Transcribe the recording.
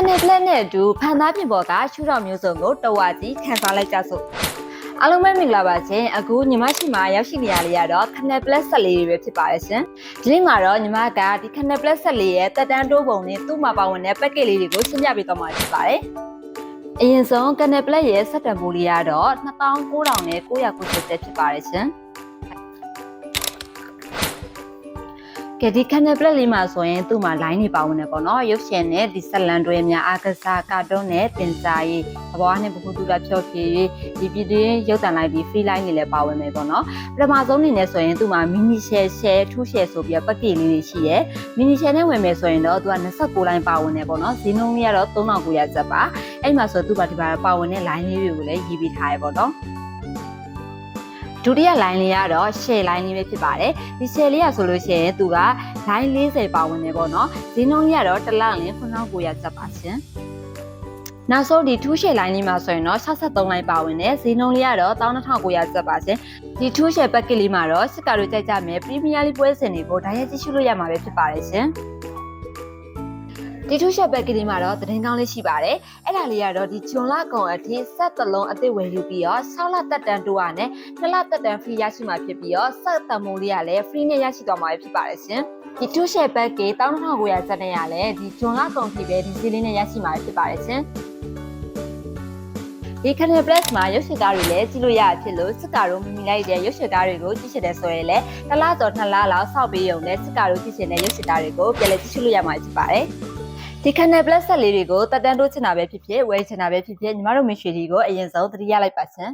ခနဲ့ပလက်နဲ့အတူဖန်သားပြင်ပေါ်ကရှုထောင့်မျိုးစုံကိုတဝါကြီးခံစားလိုက်ကြစို့အားလုံးပဲမင်္ဂလာပါရှင်အခုညီမရှိမှာရောက်ရှိနေရလေးရတော့ခနဲ့ပလက်ဆက်လေးတွေပဲဖြစ်ပါတယ်ရှင်ဒီနေ့မှာတော့ညီမကဒီခနဲ့ပလက်ဆက်လေးရဲ့တက်တန်းတိုးပုံနဲ့သူ့မှာပါဝင်တဲ့ package လေးတွေကိုရှင်းပြပေးသွားမှာဖြစ်ပါတယ်အရင်ဆုံးကနယ်ပလက်ရဲ့ဆက်တံပိုးလေးကတော့2900နဲ့990တက်ဖြစ်ပါတယ်ရှင် ကဲဒီ Canal Plus လေးမှာဆိုရင်သူ့မှာ line တွေပါဝင်တယ်ပေါ့နော်ရုပ်ရှင်နဲ့ဒီဆက်လန်တွေများအားကစားကာတွန်းနဲ့တင်စားရေးအဘွားနဲ့ဘခုတူတာဖြော့ဖြေရေးဒီပြည်တွင်းရုပ်တံလိုက်ပြီး free line တွေလည်းပါဝင်မယ်ပေါ့နော်ပထမဆုံးအနေနဲ့ဆိုရင်သူ့မှာ mini share share ထူး share ဆိုပြီးတော့ package လေးတွေရှိရယ် mini share နဲ့ဝင်မယ်ဆိုရင်တော့သူက29 line ပါဝင်တယ်ပေါ့နော်ဈေးနှုန်းလေးကတော့3900ကျပ်ပါအဲ့မှာဆိုသူ့မှာဒီပါပါဝင်တဲ့ line လေးတွေကိုလည်းရေးပေးထားရပေါ့နော် ဒုတိယ line လေးကတော့ share line လေးပဲဖြစ်ပါတယ်ဒီ share လေးကဆိုလို့ရှိရင်သူက line 40ပါဝင်နေပေါ့နော်ဈေးနှုန်းကြီးကတော့တစ်လလင်း9900ကျပ်ပါရှင်နောက်ဆုံးဒီထူးရှယ် line လေးမှာဆိုရင်တော့63 line ပါဝင်တယ်ဈေးနှုန်းလေးကတော့12900ကျပ်ပါရှင်ဒီထူးရှယ် package လေးမှာတော့စစ်ကာတို့ကြိုက်ကြမယ် Premier League ပွဲစဉ်တွေကိုဒါရိုက်ကြည့်ရှုလို့ရမှာပဲဖြစ်ပါတယ်ရှင် ဒီထူးရှယ် package လေးမှာတော့သတင်းကောင်းလေးရှိပါတယ်အဲ့ဒါလေးကတော့ဒီဂျွန်လကုံအထိဆက်တလုံးအသစ်ဝယ်ယူပြီးတော့6လတက်တန်းတိုးရနဲ့2လတက်တန်း free ရရှိမှာဖြစ်ပြီးတော့ဆက်တမိုးလေးကလည်း free နဲ့ရရှိသွားမှာဖြစ်ပါတယ်ရှင်ဒီ2 share pack ကေ12900ကျပ်နဲ့ရလဲဒီဂျွန်လကုံထိပဲဒီဈေးလေးနဲ့ရရှိမှာဖြစ်ပါတယ်ရှင်ဒီ Canal Plus မှာရုပ်ရှင်ကားတွေလည်းကြည့်လို့ရဖြစ်လို့စစ်ကာတို့မိမိလိုက်တဲ့ရုပ်ရှင်ကားတွေကိုကြည့်ရှင်းတယ်ဆိုရင်လည်းတစ်လကျော်နှစ်လလောက်စောက်ပေးရုံနဲ့စစ်ကာတို့ကြည့်ရှင်းတဲ့ရုပ်ရှင်ကားတွေကိုပြန်လည်ကြည့်ရှုလို့ရမှာဖြစ်ပါတယ် ဒီ Canal Plus ဆက်လေးတွေကိုတက်တန်းတိုးချင်တာပဲဖြစ်ဖြစ်ဝယ်ချင်တာပဲဖြစ်ဖြစ်ညီမတို့မင်ရွှေဒီကိုအရင်ဆုံးသတိရလိုက်ပါရှင်